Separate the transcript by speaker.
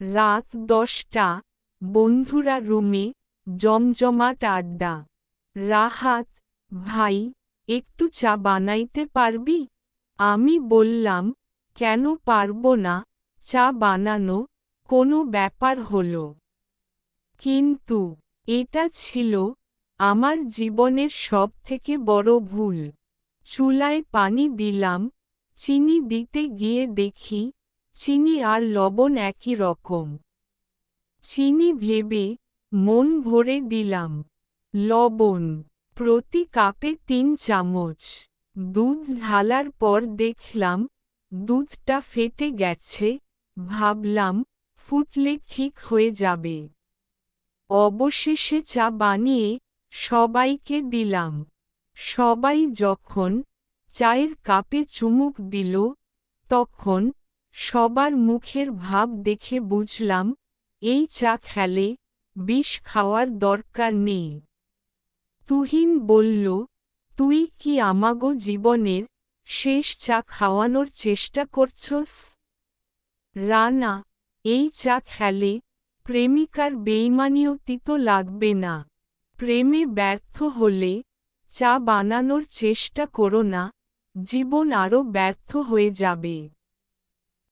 Speaker 1: রাত দশটা, বন্ধুরা রুমে জমজমাট আড্ডা। রাহাত, ভাই, একটু চা বানাইতে পারবি? আমি বললাম, কেন পারব না, চা বানানো কোনো ব্যাপার হল। কিন্তু এটা ছিল আমার জীবনের সব থেকে বড় ভুল। চুলায় পানি দিলাম, চিনি দিতে গিয়ে দেখি চিনি আর লবণ একই রকম। চিনি ভেবে মন ভরে দিলাম। লবণ, প্রতি কাপে তিন চামচ। দুধ ঢালার পর দেখলাম, দুধটা ফেটে গেছে। ভাবলাম, ফুটলে ঠিক হয়ে যাবে। অবশেষে চা বানিয়ে সবাইকে দিলাম। সবাই যখন চায়ের কাপে চুমুক দিল, তখন সবার মুখের ভাব দেখে বুঝলাম, এই চা খেলে বিষ খাওয়ার দরকার নেই। তুহিন বলল, তুই কি আমাগো জীবনের শেষ চা খাওয়ানোর চেষ্টা করছস? রানা, এই চা খেলে প্রেমিকার বেইমানিও তিতো লাগবে না। প্রেমে ব্যর্থ হলে চা বানানোর চেষ্টা করো না, জীবন আরও ব্যর্থ হয়ে যাবে।